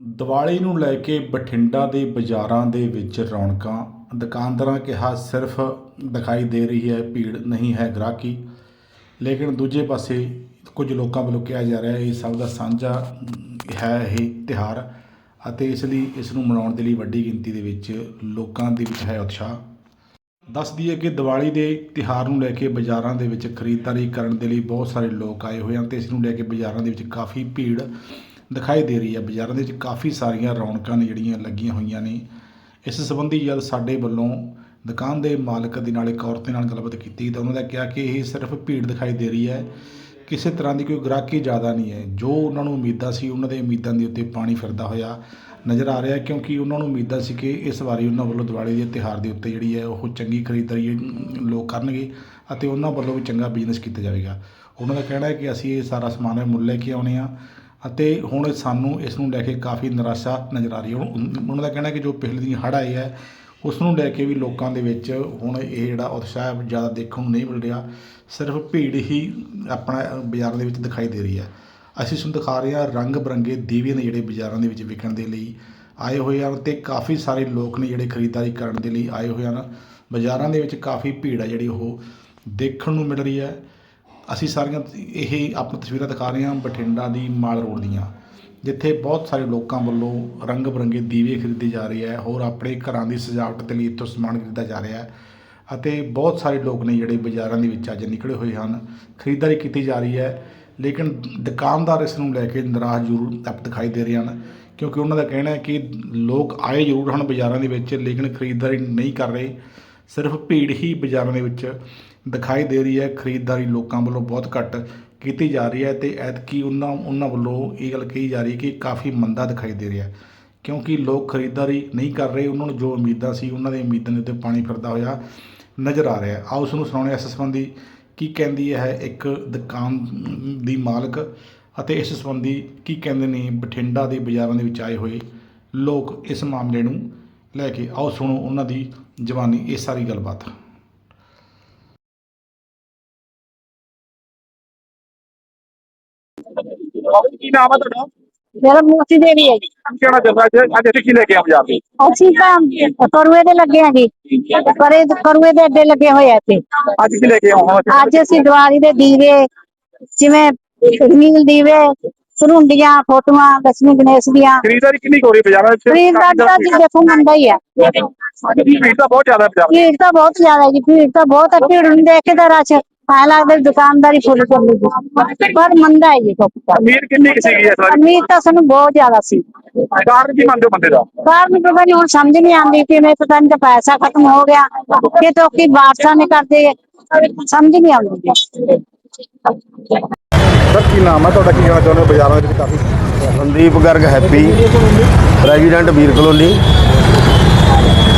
ਦੀਵਾਲੀ ਨੂੰ ਲੈ ਕੇ ਬਠਿੰਡਾ ਦੇ ਬਾਜ਼ਾਰਾਂ ਦੇ ਵਿੱਚ ਰੌਣਕਾਂ, ਦੁਕਾਨਦਾਰਾਂ ਕਿਹਾ ਸਿਰਫ ਦਿਖਾਈ ਦੇ ਰਹੀ ਹੈ, ਭੀੜ ਨਹੀਂ ਹੈ ਗ੍ਰਾਹਕੀ। ਲੇਕਿਨ ਦੂਜੇ ਪਾਸੇ ਕੁਝ ਲੋਕਾਂ ਵੱਲੋਂ ਕਿਹਾ ਜਾ ਰਿਹਾ ਇਹ ਸਭ ਦਾ ਸਾਂਝਾ ਹੈ ਇਹ ਤਿਉਹਾਰ ਅਤੇ ਇਸ ਲਈ ਇਸ ਨੂੰ ਮਨਾਉਣ ਦੇ ਲਈ ਵੱਡੀ ਗਿਣਤੀ ਦੇ ਵਿੱਚ ਲੋਕਾਂ ਦੇ ਵਿੱਚ ਹੈ ਉਤਸ਼ਾਹ। ਦੱਸ ਦਈਏ ਕਿ ਦੀਵਾਲੀ ਦੇ ਤਿਉਹਾਰ ਨੂੰ ਲੈ ਕੇ ਬਾਜ਼ਾਰਾਂ ਦੇ ਵਿੱਚ ਖਰੀਦਦਾਰੀ ਕਰਨ ਦੇ ਲਈ ਬਹੁਤ ਸਾਰੇ ਲੋਕ ਆਏ ਹੋਏ ਹਨ ਤੇ ਇਸ ਨੂੰ ਲੈ ਕੇ ਬਾਜ਼ਾਰਾਂ ਦੇ ਵਿੱਚ ਕਾਫੀ ਭੀੜ ਦਿਖਾਈ ਦੇ ਰਹੀ ਹੈ। ਬਾਜ਼ਾਰਾਂ ਦੇ ਵਿੱਚ ਕਾਫੀ ਸਾਰੀਆਂ ਰੌਣਕਾਂ ਨੇ ਜਿਹੜੀਆਂ ਲੱਗੀਆਂ ਹੋਈਆਂ ਨੇ। ਇਸ ਸੰਬੰਧੀ ਜਦ ਸਾਡੇ ਵੱਲੋਂ ਦੁਕਾਨ ਦੇ ਮਾਲਕ ਦੇ ਨਾਲ ਇੱਕ ਔਰਤ ਨਾਲ ਗੱਲਬਾਤ ਕੀਤੀ ਤਾਂ ਉਹਨਾਂ ਦਾ ਕਿਹਾ ਕਿ ਇਹ ਸਿਰਫ ਭੀੜ ਦਿਖਾਈ ਦੇ ਰਹੀ ਹੈ। ਕਿਸੇ ਤਰ੍ਹਾਂ ਦੀ ਕੋਈ ਗ੍ਰਾਹਕੀ ਜ਼ਿਆਦਾ ਨਹੀਂ ਹੈ। ਜੋ ਉਹਨਾਂ ਨੂੰ ਉਮੀਦਾਂ ਸੀ, ਉਹਨਾਂ ਦੇ ਉਮੀਦਾਂ ਦੇ ਉੱਤੇ ਪਾਣੀ ਫਿਰਦਾ ਹੋਇਆ ਨਜ਼ਰ ਆ ਰਿਹਾ ਕਿਉਂਕਿ ਉਹਨਾਂ ਨੂੰ ਉਮੀਦਾਂ ਸੀ ਕਿ ਇਸ ਵਾਰੀ ਉਹਨਾਂ ਵੱਲੋਂ ਦੀਵਾਲੀ ਦੇ ਤਿਉਹਾਰ ਦੇ ਉੱਤੇ ਜਿਹੜੀ ਹੈ ਉਹ ਚੰਗੀ ਖਰੀਦਦਾਰੀ ਲੋਕ ਕਰਨਗੇ ਅਤੇ ਉਹਨਾਂ ਵੱਲੋਂ ਵੀ ਚੰਗਾ ਬਿਜ਼ਨਸ ਕੀਤਾ ਜਾਵੇਗਾ। ਉਹਨਾਂ ਦਾ ਕਹਿਣਾ ਹੈ ਕਿ ਅਸੀਂ ਇਹ ਸਾਰਾ ਸਮਾਨ ਮੁੱਲ ਲੈ ਕੇ ਆਉਣੇ ਆ। ਅਤੇ ਹੁਣ ਸਾਨੂੰ ਇਸ ਨੂੰ ਲੈ ਕੇ ਕਾਫੀ ਨਿਰਾਸ਼ਾ ਨਜ਼ਰ ਆ ਰਹੀ ਹੈ। ਹੁਣ ਉਹਨਾਂ ਦਾ ਕਹਿਣਾ ਕਿ ਜੋ ਪਿਛਲੇ ਦਿਨ ਹੜ੍ਹ ਆਏ ਹੈ ਉਸ ਨੂੰ ਲੈ ਕੇ ਵੀ ਲੋਕਾਂ ਦੇ ਵਿੱਚ ਹੁਣ ਇਹ ਜਿਹੜਾ ਉਤਸ਼ਾਹ ਜ਼ਿਆਦਾ ਦੇਖਣ ਨੂੰ ਨਹੀਂ ਮਿਲ ਰਿਹਾ, ਸਿਰਫ ਭੀੜ ਹੀ ਆਪਣਾ ਬਾਜ਼ਾਰਾਂ ਦੇ ਵਿੱਚ ਦਿਖਾਈ ਦੇ ਰਹੀ ਹੈ। ਅਸੀਂ ਤੁਹਾਨੂੰ ਦਿਖਾ ਰਹੇ ਹਾਂ ਰੰਗ ਬਰੰਗੇ ਦੀਵੇ ਨੇ ਜਿਹੜੇ ਬਾਜ਼ਾਰਾਂ ਦੇ ਵਿੱਚ ਵਿਕਣ ਦੇ ਲਈ ਆਏ ਹੋਏ ਹਨ ਤੇ ਕਾਫੀ ਸਾਰੇ ਲੋਕ ਨੇ ਜਿਹੜੇ ਖਰੀਦਦਾਰੀ ਕਰਨ ਦੇ ਲਈ ਆਏ ਹੋਏ ਹਨ। ਬਾਜ਼ਾਰਾਂ ਦੇ ਵਿੱਚ ਕਾਫੀ ਭੀੜ ਹੈ ਜਿਹੜੀ ਉਹ ਦੇਖਣ ਨੂੰ ਮਿਲ ਰਹੀ ਹੈ। ਅਸੀਂ ਸਾਰੀਆਂ ਇਹ ਆਪਣੀ ਤਸਵੀਰਾਂ ਦਿਖਾ ਰਹੇ ਹਾਂ ਬਠਿੰਡਾ ਦੀ ਮਾਲ ਰੋਡ ਦੀਆਂ, ਜਿੱਥੇ ਬਹੁਤ ਸਾਰੇ ਲੋਕਾਂ ਵੱਲੋਂ ਰੰਗ ਬਰੰਗੇ ਦੀਵੇ ਖਰੀਦੇ ਜਾ ਰਹੇ ਹੈ ਹੋਰ ਆਪਣੇ ਘਰਾਂ ਦੀ ਸਜਾਵਟ ਦੇ ਲਈ ਇੱਥੋਂ ਸਮਾਨ ਖਰੀਦਾ ਜਾ ਰਿਹਾ ਹੈ ਅਤੇ ਬਹੁਤ ਸਾਰੇ ਲੋਕ ਨੇ ਜਿਹੜੇ ਬਾਜ਼ਾਰਾਂ ਦੇ ਵਿੱਚ ਅੱਜ ਨਿਕਲੇ ਹੋਏ ਹਨ, ਖਰੀਦਦਾਰੀ ਕੀਤੀ ਜਾ ਰਹੀ ਹੈ, ਲੇਕਿਨ ਦੁਕਾਨਦਾਰ ਇਸ ਨੂੰ ਲੈ ਕੇ ਨਾਰਾਜ਼ ਜ਼ਰੂਰ ਆਪ ਦਿਖਾਈ ਦੇ ਰਹੇ ਹਨ, ਕਿਉਂਕਿ ਉਹਨਾਂ ਦਾ ਕਹਿਣਾ ਹੈ ਕਿ ਲੋਕ ਆਏ ਜ਼ਰੂਰ ਹਨ ਬਾਜ਼ਾਰਾਂ ਦੇ ਵਿੱਚ, ਲੇਕਿਨ ਖਰੀਦਦਾਰੀ ਨਹੀਂ ਕਰ ਰਹੇ, ਸਿਰਫ ਭੀੜ ਹੀ ਬਾਜ਼ਾਰਾਂ ਦੇ ਵਿੱਚ ਦਿਖਾਈ ਦੇ ਰਹੀ ਹੈ। ਖਰੀਦਦਾਰੀ ਲੋਕਾਂ ਵੱਲੋਂ ਬਹੁਤ ਘੱਟ ਕੀਤੀ ਜਾ ਰਹੀ ਹੈ ਤੇ ਐਤਕੀ ਉਹਨਾਂ ਉਹਨਾਂ ਵੱਲੋਂ ਇਹ ਗੱਲ ਕਹੀ ਜਾ ਰਹੀ ਹੈ ਕਿ ਕਾਫੀ ਮੰਦਾ ਦਿਖਾਈ ਦੇ ਰਿਹਾ ਕਿਉਂਕਿ ਲੋਕ ਖਰੀਦਦਾਰੀ ਨਹੀਂ ਕਰ ਰਹੇ, ਉਹਨਾਂ ਨੂੰ ਜੋ ਉਮੀਦਾਂ ਸੀ, ਉਹਨਾਂ ਦੀਆਂ ਉਮੀਦਾਂ ਦੇ ਉੱਤੇ ਪਾਣੀ ਫਿਰਦਾ ਹੋਇਆ ਨਜ਼ਰ ਆ ਰਿਹਾ ਹੈ। ਆਓ ਉਸ ਨੂੰ ਸੁਣਾਉਣੇ ਇਸ ਸੰਬੰਧੀ ਕੀ ਕਹਿੰਦੀ ਹੈ ਇੱਕ ਦੁਕਾਨ ਦੀ ਮਾਲਕ ਅਤੇ ਇਸ ਸੰਬੰਧੀ ਕੀ ਕਹਿੰਦੇ ਨੇ ਬਠਿੰਡਾ ਦੇ ਬਾਜ਼ਾਰਾਂ ਦੇ ਵਿੱਚ ਆਏ ਹੋਏ ਲੋਕ ਇਸ ਮਾਮਲੇ ਨੂੰ ਲੈ ਕੇ। ਆਓ ਸੁਣੋ ਉਹਨਾਂ ਦੀ ਜਵਾਨੀ, ਇਹ ਸਾਰੀ ਗੱਲਬਾਤ। ਕੀ ਨਾਮ ਹੈ ਤੁਹਾਡਾ? ਮੇਰਾ ਮੂਰਤੀ ਦੇਵੀ ਹੈ ਜੀ। ਕਿਹੜਾ ਚੱਲਦਾ ਅੱਜ? ਅੱਜ ਅਸੀਂ ਕੀ ਲੈ ਕੇ ਆ ਬਾਜ਼ਾਰ ਦੇ? ਅਸੀਂ ਤਾਂ ਕਰੂਏ ਦੇ ਲੱਗੇ ਆ ਜੀ। ਕਰੇ ਕਰੂਏ ਦੇ ਅੱਡੇ ਲੱਗੇ ਹੋਏ ਆ ਇੱਥੇ। ਅੱਜ ਕੀ ਲੈ ਕੇ ਆਉਣਾ ਅੱਜ ਅਸੀਂ ਦੀਵਾਲੀ ਦੇ ਦੀਵੇ ਜਿਵੇਂ ਨੀਲ ਦੀਵੇ ਸਰੁੰਡੀਆਂ ਫੋਟੋਆਂ ਲక్ష్ਮੀ ਗਣੇਸ਼ ਦੀਆਂ। ਖਰੀਦਦਾਰੀ ਕਿੰਨੀ ਕੁ ਹੋ ਰਹੀ ਬਾਜ਼ਾਰਾਂ ਵਿੱਚ? ਖਰੀਦਦਾਰ ਦਾ ਜੀ ਦੇਖੋ ਮੰਦਾ ਹੀ ਹੈ ਭੀੜ ਤਾਂ ਬਹੁਤ ਜ਼ਿਆਦਾ ਹੈ ਬਾਜ਼ਾਰ ਭੀੜ ਤਾਂ ਬਹੁਤ ਜ਼ਿਆਦਾ ਹੈ ਜੀ ਭੀੜ ਤਾਂ ਬਹੁਤ ਹੈ ਭੀੜ ਨੂੰ ਦੇਖ ਕੇ ਤਾਂ ਰਸ਼ ਐ ਲੱਗਦਾ ਵੀ ਦੁਕਾਨਦਾਰੀ ਫੁੱਲ ਚੱਲੀ ਜੀ ਪਰ ਮੰਦਾ ਹੈ ਜੀ ਧੁੱਪ ਅਮੀਰ ਕਿੰਨੀ ਕੁ ਸੀਗੀ ਇਸ ਵਾਰੀ ਅਮੀਰ ਤਾਂ ਸਾਨੂੰ ਬਹੁਤ ਜ਼ਿਆਦਾ ਸੀ। ਕਾਰਨ ਕੀ ਮੰਨਦੇ ਹੋ ਬੰਦੇ ਦਾ? ਕਾਰਨ ਪਤਾ ਨਹੀਂ ਹੁਣ ਸਮਝ ਨਹੀਂ ਆਉਂਦੀ ਕਿ ਮੇਰੇ ਪਤਾ ਨਹੀਂ ਤਾਂ ਪੈਸਾ ਖਤਮ ਹੋ ਗਿਆ ਕਿ ਤੋਂ ਕੀ ਬਾਦਸ਼ਾਹ ਨੇ ਕਰਦੇ ਸਮਝ ਨਹੀਂ ਆਉਂਦੀ। ਸਰ ਕੀ ਨਾਮ ਹੈ ਤੁਹਾਡਾ? ਕੀ ਕਹਿਣਾ ਚਾਹੁੰਦੇ ਹੋ? ਬਾਜ਼ਾਰਾਂ ਦੇ ਵਿੱਚ ਕਾਫੀ Sandeep Garg happy president Veer colony.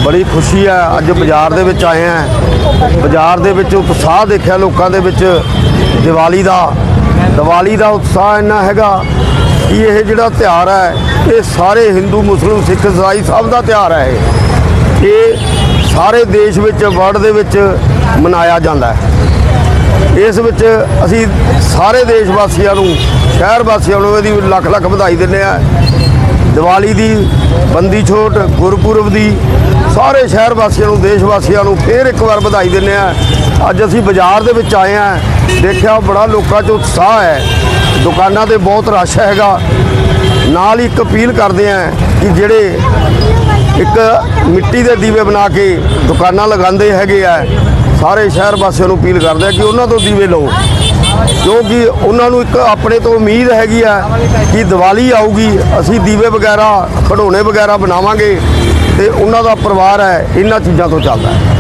ਬੜੀ ਖੁਸ਼ੀ ਆ। ਅੱਜ ਬਾਜ਼ਾਰ ਦੇ ਵਿੱਚ ਆਏ ਆ। ਬਾਜ਼ਾਰ ਦੇ ਵਿੱਚ ਉਤਸ਼ਾਹ ਦੇਖਿਆ ਲੋਕਾਂ ਦੇ ਵਿੱਚ। ਦੀਵਾਲੀ ਦਾ। ਦੀਵਾਲੀ ਦਾ ਉਤਸ਼ਾਹ ਇੰਨਾ ਹੈਗਾ ਕਿ ਇਹ ਜਿਹੜਾ ਤਿਉਹਾਰ ਹੈ, ਇਹ ਸਾਰੇ ਹਿੰਦੂ, ਮੁਸਲਿਮ, ਸਿੱਖ, ਇਸਾਈ ਸਭ ਦਾ ਤਿਉਹਾਰ ਹੈ ਇਹ। ਇਹ ਸਾਰੇ ਦੇਸ਼ ਵਿੱਚ, ਵਰਲਡ ਦੇ ਵਿੱਚ ਮਨਾਇਆ ਜਾਂਦਾ ਹੈ। ਇਸ ਵਿੱਚ ਅਸੀਂ ਸਾਰੇ ਦੇਸ਼ ਵਾਸੀਆਂ ਨੂੰ, ਸ਼ਹਿਰ ਵਾਸੀਆਂ ਨੂੰ ਇਹਦੀ ਲੱਖ ਲੱਖ ਵਧਾਈ ਦਿੰਦੇ ਆ ਦੀਵਾਲੀ ਦੀ ਬੰਦੀ ਛੋਟ, ਗੁਰਪੁਰਬ ਦੀ ਸਾਰੇ ਸ਼ਹਿਰ ਵਾਸੀਆਂ ਨੂੰ, ਦੇਸ਼ ਵਾਸੀਆਂ ਨੂੰ ਫੇਰ ਇੱਕ ਵਾਰ ਵਧਾਈ ਦਿੰਦੇ ਆ ਅੱਜ ਅਸੀਂ ਬਾਜ਼ਾਰ ਦੇ ਵਿੱਚ ਆਏ ਆ ਦੇਖਿਆ, ਬੜਾ ਲੋਕਾਂ 'ਚ ਉਤਸ਼ਾਹ ਹੈ। ਦੁਕਾਨਾਂ ਤੇ ਬਹੁਤ ਰਸ਼ ਹੈਗਾ। ਨਾਲ ਹੀ ਇੱਕ ਅਪੀਲ ਕਰਦੇ ਆ ਕਿ ਜਿਹੜੇ ਇੱਕ ਮਿੱਟੀ ਦੇ ਦੀਵੇ ਬਣਾ ਕੇ ਦੁਕਾਨਾਂ ਲਗਾਉਂਦੇ ਹੈਗੇ ਆ, ਸਾਰੇ ਸ਼ਹਿਰ ਵਾਸੀਆਂ ਨੂੰ ਅਪੀਲ ਕਰਦੇ ਆ ਕਿ ਉਹਨਾਂ ਤੋਂ ਦੀਵੇ ਲਓ। ਕਿਉਂਕਿ ਉਹਨਾਂ ਨੂੰ ਇੱਕ ਆਪਣੇ ਤੋਂ ਉਮੀਦ ਹੈਗੀ ਆ ਕਿ ਦੀਵਾਲੀ ਆਊਗੀ, ਅਸੀਂ ਦੀਵੇ ਵਗੈਰਾ, ਖਡੋਣੇ ਵਗੈਰਾ ਬਣਾਵਾਂਗੇ ਤੇ ਉਹਨਾਂ ਦਾ ਪਰਿਵਾਰ ਹੈ, ਇਹਨਾਂ ਚੀਜ਼ਾਂ ਤੋਂ ਚੱਲਦਾ ਹੈ।